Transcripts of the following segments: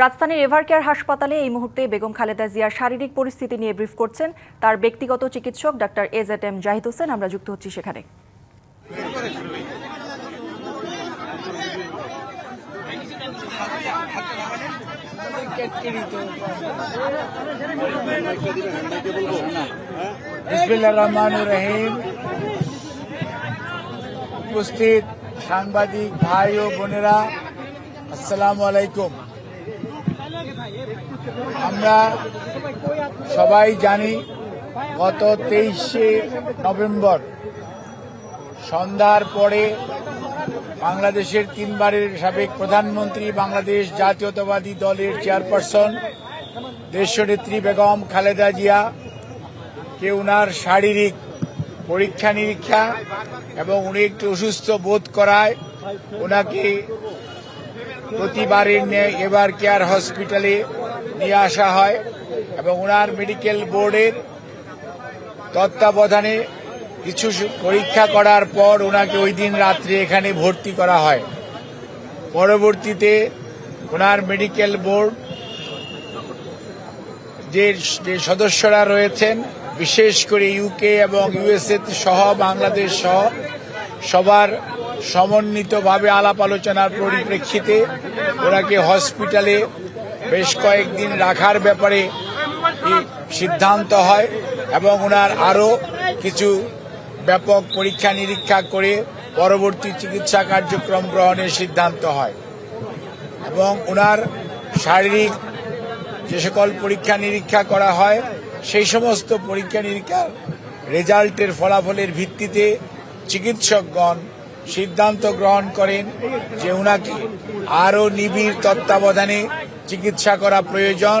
রাজধানীর এভারকেয়ার হাসপাতালে এই মুহূর্তে বেগম খালেদা জিয়ার শারীরিক পরিস্থিতি নিয়ে ব্রিফ করছেন তার ব্যক্তিগত চিকিৎসক doctor AZ M Zahid Hossain. আমরা যুক্ত হচ্ছি সেখানে। রহিম। উপস্থিত সাংবাদিক ভাই ও বোনেরা, আসসালামু আলাইকুম। আমরা সবাই জানি গত তেইশে নভেম্বর সন্ধ্যার পরে বাংলাদেশের তিনবারের সাবেক প্রধানমন্ত্রী, বাংলাদেশ জাতীয়তাবাদী দলের চেয়ারপারসন দেশনেত্রী বেগম খালেদা জিয়া, কে উনার শারীরিক পরীক্ষা নিরীক্ষা এবং উনি একটু অসুস্থ বোধ করায় ওনাকে প্রতিবারের ন্যায় এবার কেয়ার হসপিটালে নিয়ে আসা হয় এবং ওনার মেডিকেল বোর্ডের তত্ত্বাবধানে কিছু পরীক্ষা করার পর ওনাকে ওই দিন রাত্রে এখানে ভর্তি করা হয়। পরবর্তীতে ওনার মেডিকেল বোর্ড যে সদস্যরা রয়েছেন, বিশেষ করে ইউকে এবং ইউএসএ সহ বাংলাদেশ সহ সবার সমন্বিতভাবে আলাপ আলোচনার পরিপ্রেক্ষিতে ওনাকে হসপিটালে বেশ কয়েকদিন রাখার ব্যাপারে সিদ্ধান্ত হয় এবং ওনার আরও কিছু ব্যাপক পরীক্ষা নিরীক্ষা করে পরবর্তী চিকিৎসা কার্যক্রম গ্রহণের সিদ্ধান্ত হয়। এবং ওনার শারীরিক যে সকল পরীক্ষা নিরীক্ষা করা হয়, সেই সমস্ত পরীক্ষা নিরীক্ষার রেজাল্টের ফলাফলের ভিত্তিতে চিকিৎসকগণ সিদ্ধান্ত গ্রহণ করেন যে ওনাকে আরও নিবিড় তত্ত্বাবধানে চিকিৎসা করা প্রয়োজন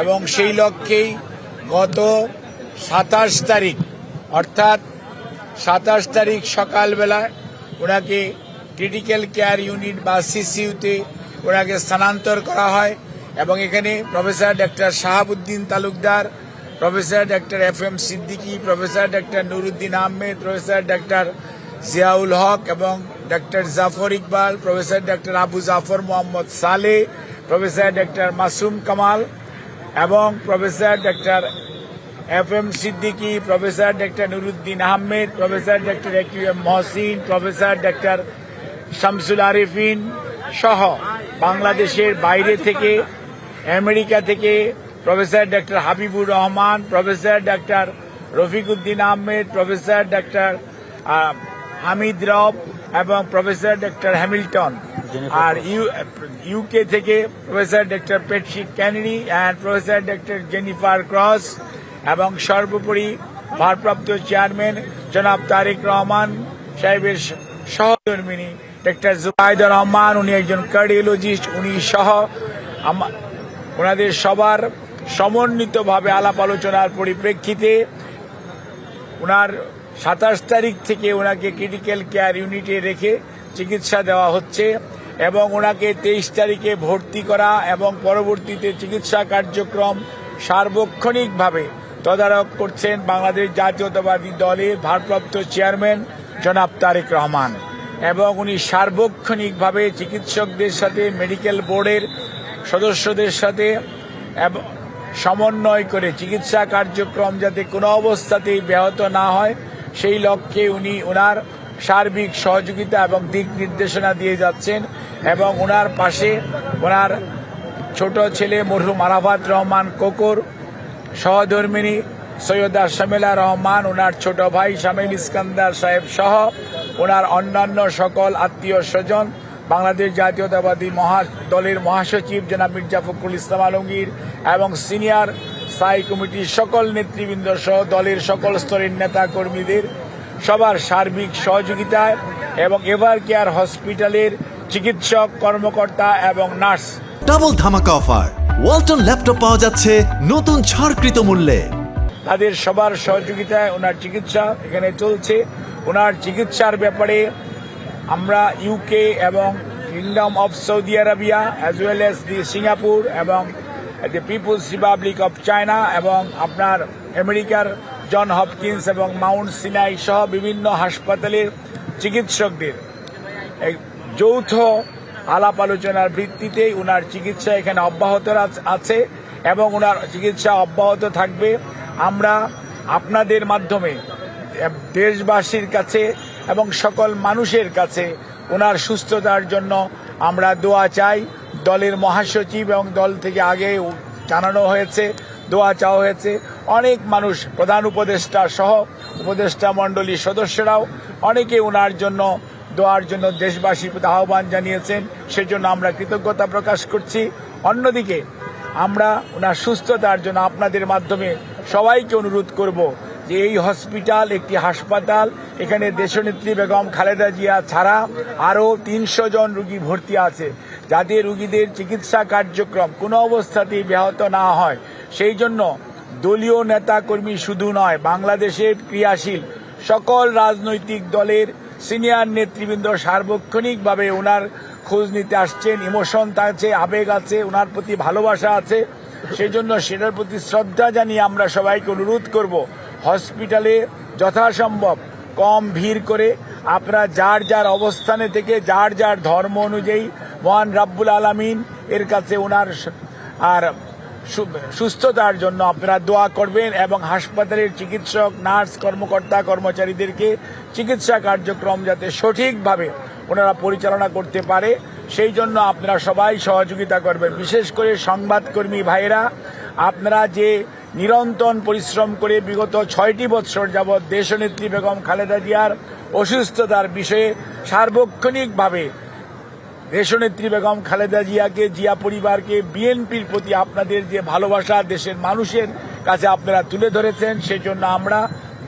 এবং সেই লক্ষ্যেই গত সাতাশ তারিখ, অর্থাৎ সাতাশ তারিখ সকালবেলায় ওনাকে ক্রিটিক্যাল কেয়ার ইউনিট বা সিসিউতে ওনাকে স্থানান্তর করা হয় এবং এখানে professor doctor Shahabuddin Talukdar, professor doctor F M Siddiqui, professor doctor Nuruddin Ahmed, professor doctor Ziaul Haque এবং doctor Jafar Iqbal, professor doctor Abu Jafar Mohammad Saleh professor doctor Masum Kamal এবং professor doctor F M Siddiqui professor doctor Nuruddin Ahmed professor doctor AQ M Mohsin professor doctor Shamsul Arefin সহ বাংলাদেশের বাইরে থেকে America থেকে professor doctor Habibur Rahman professor doctor Rafiquddin Ahmed professor doctor আহ, হামিদ রব এবং professor doctor Hamilton. আর ইউ UK থেকে professor doctor Patsy Kennedy and professor doctor Jennifer Cross এবং সর্বোপরি ভারপ্রাপ্ত চেয়ারম্যান জনাব তারেক রহমান সাহেবের সহধর্মিনী ডাক্তার জুবাইদুর রহমান। উনি একজন কার্ডিওলজিস্ট উনি সহ ওনাদের সবার সমন্বিতভাবে আলাপ আলোচনার পরিপ্রেক্ষিতে ওনার সাতাশ তারিখ থেকে ওনাকে ক্রিটিক্যাল কেয়ার ইউনিটে রেখে চিকিৎসা দেওয়া হচ্ছে এবং ওনাকে তেইশ তারিখে ভর্তি করা এবং পরবর্তীতে চিকিৎসা কার্যক্রম সার্বক্ষণিকভাবে তদারক করছেন বাংলাদেশ জাতীয়তাবাদী দলের ভারপ্রাপ্ত চেয়ারম্যান জনাব তারেক রহমান এবং উনি সার্বক্ষণিকভাবে চিকিৎসকদের সাথে, মেডিকেল বোর্ডের সদস্যদের সাথে সমন্বয় করে চিকিৎসা কার্যক্রম যাতে কোনো অবস্থাতেই ব্যাহত না হয় সেই লক্ষ্যে উনি ওনার সার্বিক সহযোগিতা এবং দিক নির্দেশনা দিয়ে যাচ্ছেন এবং ওনার পাশে ওনার ছোট ছেলে মরহুম আরাফাত রহমান কোকর সহধর্মিনী সৈয়দা শামিলা রহমান ওনার ছোট ভাই শামিল ইস্কান্দার সাহেব সহ ওনার অন্যান্য সকল আত্মীয় স্বজন, বাংলাদেশ জাতীয়তাবাদী মহা দলের মহাসচিব জনাব মির্জা ফখরুল ইসলাম আলমগীর এবং সিনিয়র স্থায়ী কমিটির সকল নেতৃবৃন্দ সহ দলের সকল স্তরের নেতা কর্মীদের সবার সার্বিক সহযোগিতায় এবং এভার কেয়ার হসপিটালের চিকিৎসক কর্মকর্তা এবং নার্স। ডাবল ধামাকা অফার। ওয়ালটন ল্যাপটপ পাওয়া যাচ্ছে নতুন ছাড়কৃত মূল্যে। তাদের সবার সহযোগিতায় ওনার চিকিৎসা এখানে চলছে। ওনার চিকিৎসার ব্যাপারে আমরা ইউকে এবং Kingdom of Saudi Arabia as well as the Singapore এবং the People's Republic of China এবং আপনার আমেরিকার জন হপকিন্স এবং মাউন্ট সিনাই সহ বিভিন্ন হাসপাতালের চিকিৎসকদের। যৌথ আলাপ আলোচনার ভিত্তিতে ওনার চিকিৎসা এখানে অব্যাহত আছে এবং ওনার চিকিৎসা অব্যাহত থাকবে। আমরা আপনাদের মাধ্যমে দেশবাসীর কাছে এবং সকল মানুষের কাছে ওনার সুস্থতার জন্য আমরা দোয়া চাই। দলের মহাসচিব এবং দল থেকে আগে জানানো হয়েছে, দোয়া চাওয়া হয়েছে। অনেক মানুষ, প্রধান উপদেষ্টা সহ উপদেষ্টা মণ্ডলীর সদস্যরাও অনেকে ওনার জন্য, দোয়ার জন্য দেশবাসীর প্রতি আহ্বান জানিয়েছেন। সেজন্য আমরা কৃতজ্ঞতা প্রকাশ করছি। অন্যদিকে, আমরা ওনার সুস্থতার জন্য আপনাদের মাধ্যমে সবাইকে অনুরোধ করব যে এই হসপিটাল একটি হাসপাতাল, এখানে দেশনেত্রী বেগম খালেদা জিয়া ছাড়া আরও তিনশো জন রুগী ভর্তি আছে। যাতে রুগীদের চিকিৎসা কার্যক্রম কোনো অবস্থাতেই ব্যাহত না হয়, সেই জন্য দলীয় নেতা কর্মী শুধু নয়, বাংলাদেশের ক্রিয়াশীল সকল রাজনৈতিক দলের সিনিয়র নেতৃবৃন্দ সার্বক্ষণিকভাবে ওনার খোঁজ নিতে আসছেন। ইমোশন আছে, আবেগ আছে ওনার প্রতি ভালোবাসা আছে। সেই জন্য সেটার প্রতি শ্রদ্ধা জানিয়ে আমরা সবাইকে অনুরোধ করব, হসপিটালে যথাসম্ভব কম ভিড় করে, আপনারা যার যার অবস্থানে থেকে, যার যার ধর্ম অনুযায়ী মহান রাব্বুল আলামিন এর কাছে ওনার আর সুস্থতার জন্য আপনারা দোয়া করবেন এবং হাসপাতালের চিকিৎসক, নার্স, কর্মকর্তা, কর্মচারীদেরকে চিকিৎসা কার্যক্রম যাতে সঠিকভাবে ওনারা পরিচালনা করতে পারে, সেই জন্য আপনারা সবাই সহযোগিতা করবেন। বিশেষ করে সংবাদকর্মী ভাইয়েরা, আপনারা যে নিরন্তর পরিশ্রম করে বিগত ছয়টি বৎসর যাবৎ দেশনেত্রী বেগম খালেদা জিয়ার অসুস্থতার বিষয়ে সার্বক্ষণিকভাবে দেশনেত্রী বেগম খালেদা জিয়াকে, জিয়া পরিবারকে, বিএনপির প্রতি আপনাদের যে ভালোবাসা দেশের মানুষের কাছে আপনারা তুলে ধরেছেন, সেজন্য আমরা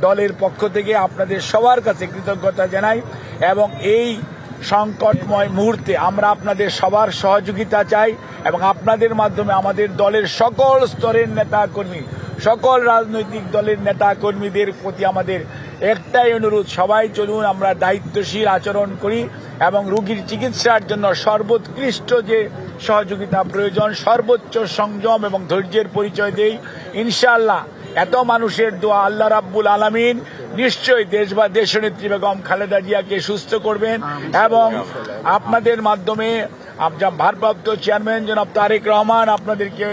দলের পক্ষ থেকে আপনাদের সবার কাছে কৃতজ্ঞতা জানাই এবং এই সংকটময় মুহূর্তে আমরা আপনাদের সবার সহযোগিতা চাই এবং আপনাদের মাধ্যমে আমাদের দলের সকল স্তরের নেতা কর্মী সকল রাজনৈতিক দলের নেতা কর্মীদের প্রতি আমাদের একটাই অনুরোধ, সবাই চলুন, আমরা দায়িত্বশীল আচরণ করি। এবং রোগীর চিকিৎসার জন্য সর্বোৎকৃষ্ট যে সহযোগিতা প্রয়োজন সর্বোচ্চ সংযম এবং ধৈর্যের পরিচয় দেই। ইনশাআল্লাহ এত মানুষের দোয়া আল্লাহ রাব্বুল আলামিন নিশ্চয়ই দেশ বা দেশনেত্রী বেগম খালেদা জিয়াকে সুস্থ করবেন এবং আপনাদের মাধ্যমে আপনার ভারপ্রাপ্ত চেয়ারম্যান জনাব তারেক রহমান আপনাদেরকে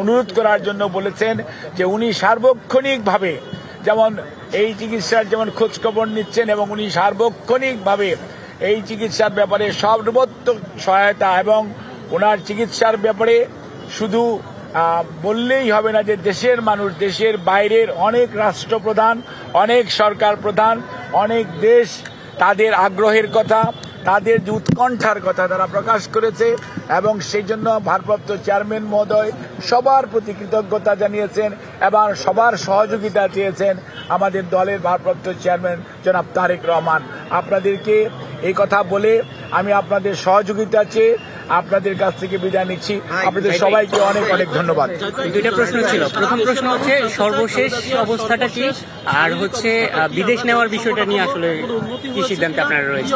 অনুরোধ করার জন্য বলেছেন যে উনি সার্বক্ষণিকভাবে যেমন এই চিকিৎসার যেমন খোঁজখবর নিচ্ছেন এবং উনি সার্বক্ষণিকভাবে এই চিকিৎসার ব্যাপারে সর্বোত্তম সহায়তা এবং ওনার চিকিৎসার ব্যাপারে শুধু বললেই হবে না যে দেশের মানুষ, দেশের বাইরের অনেক রাষ্ট্রপ্রধান, অনেক সরকার প্রধান, অনেক দেশ তাদের আগ্রহের কথা, তাদের যে উৎকণ্ঠার কথা তারা প্রকাশ করেছে এবং সেই জন্য ভারপ্রাপ্ত চেয়ারম্যান মহোদয় সবার প্রতি কৃতজ্ঞতা জানিয়েছেন এবং সবার সহযোগিতা চেয়েছেন আমাদের দলের ভারপ্রাপ্ত চেয়ারম্যান জনাব তারেক রহমান। আপনাদেরকে এই কথা বলে আমি আপনাদের সহযোগিতা চেয়ে আপনাদের কাছ থেকে বিদায় নিচ্ছি। আপনাদের সবাইকে অনেক অনেক ধন্যবাদ। দুইটা প্রশ্ন ছিল। প্রথম প্রশ্ন হচ্ছে সর্বশেষ অবস্থাটা কি? আর হচ্ছে বিদেশ নেওয়ার বিষয়টা নিয়ে আসলে কি সিদ্ধান্ত আপনারা রয়েছে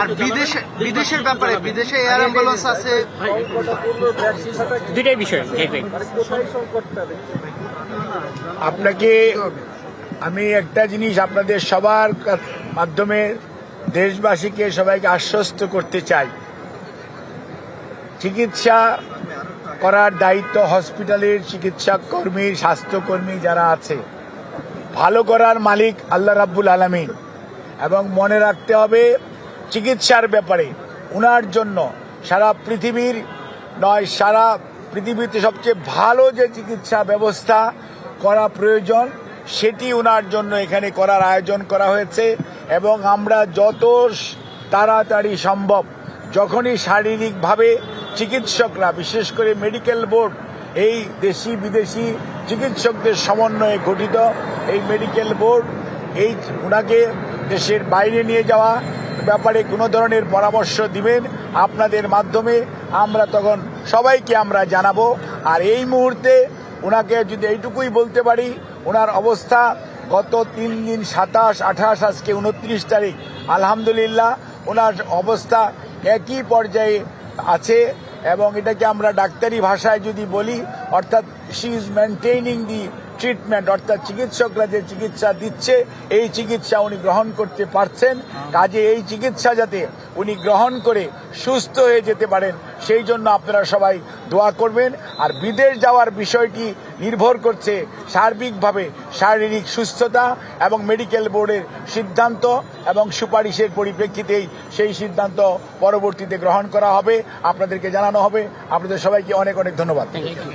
আর বিদেশে বিদেশের ব্যাপারে বিদেশে এয়ার অ্যাম্বুলেন্স আছে। দুইটাই বিষয় আপনাকে আমি একটা জিনিস আপনাদের সবার মাধ্যমে দেশবাসীকে সবাইকে আশ্বস্ত করতে চাই। চিকিৎসা করার দায়িত্ব হসপিটালের চিকিৎসা কর্মী, স্বাস্থ্যকর্মী যারা আছে। ভালো করার মালিক আল্লাহ রাব্বুল আলমিন। এবং মনে রাখতে হবে, চিকিৎসার ব্যাপারে উনার জন্য সারা পৃথিবীর নয়, সারা পৃথিবীতে সবচেয়ে ভালো যে চিকিৎসা ব্যবস্থা করা প্রয়োজন, সেটি উনার জন্য এখানে করার আয়োজন করা হয়েছে। এবং আমরা যত তাড়াতাড়ি সম্ভব, যখনই শারীরিকভাবে চিকিৎসকরা, বিশেষ করে মেডিকেল বোর্ড, এই দেশি বিদেশি চিকিৎসকদের সমন্বয়ে গঠিত এই মেডিকেল বোর্ড, এই ওনাকে দেশের বাইরে নিয়ে যাওয়া ব্যাপারে কোনো ধরনের পরামর্শ দিবেন আপনাদের মাধ্যমে আমরা তখন সবাইকে আমরা জানাব। আর এই মুহূর্তে ওনাকে যদি এইটুকুই বলতে পারি ওনার অবস্থা গত তিন দিন সাতাশ, আঠাশ, আজকে উনত্রিশ তারিখ। আলহামদুলিল্লাহ, ওনার অবস্থা একই পর্যায়ে আছে এবং এটাকে আমরা ডাক্তারি ভাষায় যদি বলি, অর্থাৎ she is maintaining the treatment অর্থাৎ চিকিৎসকরা যে চিকিৎসা দিচ্ছে, এই চিকিৎসা উনি গ্রহণ করতে পারছেন। কাজে এই চিকিৎসা যাতে উনি গ্রহণ করে সুস্থ হয়ে যেতে পারেন, সেই জন্য আপনারা সবাই দোয়া করবেন। আর বিদেশ যাওয়ার বিষয়টি নির্ভর করছে সার্বিকভাবে শারীরিক সুস্থতা এবং মেডিকেল বোর্ডের সিদ্ধান্ত এবং সুপারিশের পরিপ্রেক্ষিতেই সেই সিদ্ধান্ত পরবর্তীতে গ্রহণ করা হবে। আপনাদেরকে জানানো হবে। আপনাদের সবাইকে অনেক অনেক ধন্যবাদ।